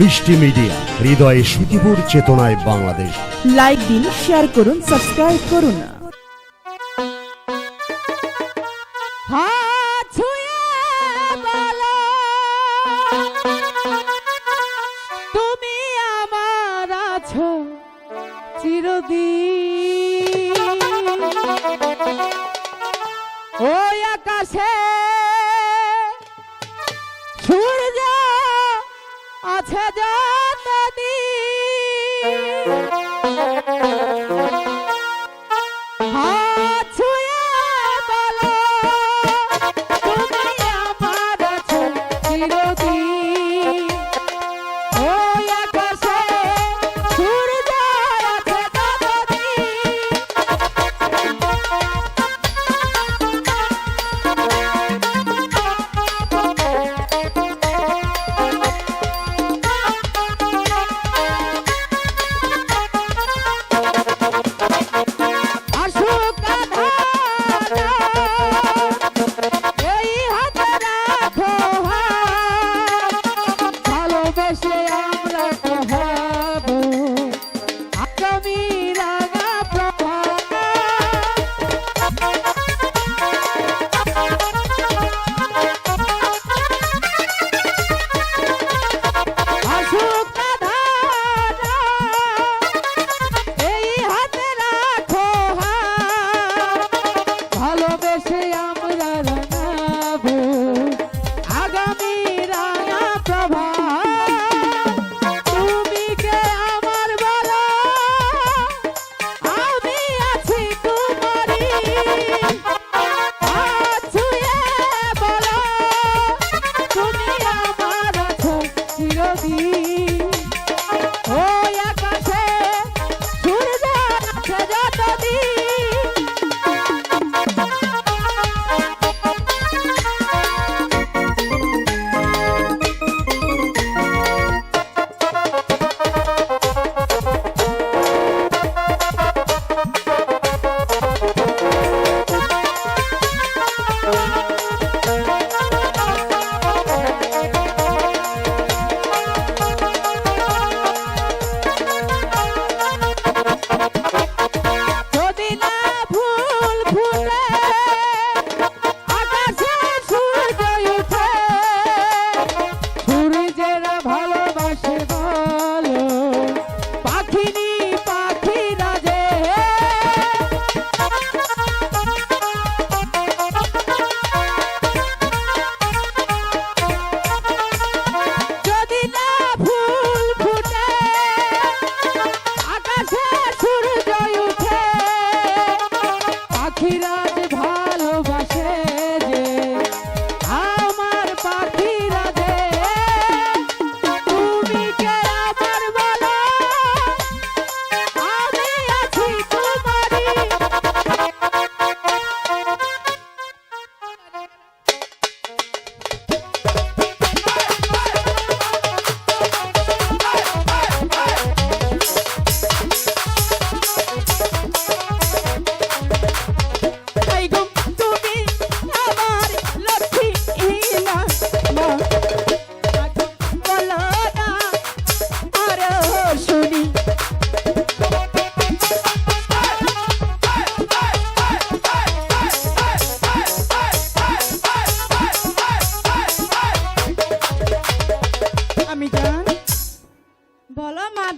মিষ্টি মিডিয়া, হৃদয়ে সুখীপুর চেতনায় বাংলাদেশ। লাইক দিন শেয়ার করুন সাবস্ক্রাইব করুন। তুমি আমার চিরদিন। ওই আকাশে আছে যতদিন Thank you.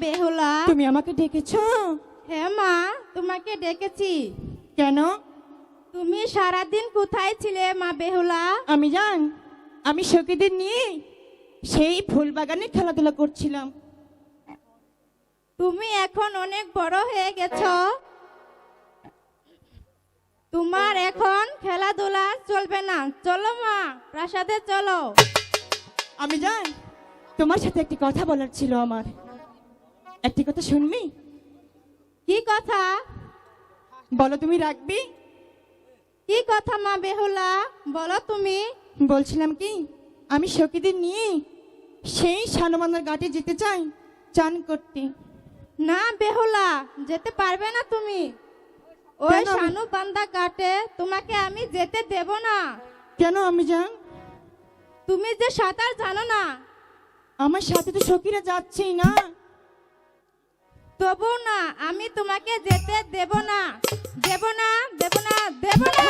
বেহুলা। তুমি আমাকে ডেকেছো? হ্যাঁ মা তোমাকে ডেকেছি। কেন? তুমি সারাদিন কোথায় ছিলে মা বেহুলা? আমি জান আমি সখীদের নিয়ে সেই ফুল বাগানে খেলাধুলা করছিলাম। তুমি এখন অনেক বড় হয়ে গেছো। তোমার এখন খেলাধুলা চলবে না। চলো মা প্রাসাদে চলো। আমি জান তোমার সাথে একটি কথা বলার ছিল আমার। একটি কথা শুনবি? কি কথা? বলো তুমি রাখবি? কি কথা মা বেহুলা? বলো তুমি। বলছিলাম কি আমি সখীদের নিয়ে সেই সানমান্দার ঘাটে যেতে চাই চান করতে। না বেহুলা যেতে পারবে না তুমি। ওই শানু বান্দা কাটে তোমাকে আমি যেতে দেব না। কেন আমি যান? তুমি যে সাঁতার জানো না। আমার সাথে তো সখীরা যাচ্ছেই না। তবু না আমি তোমাকে যেতে দেব না। দেব না দেব না দেব না।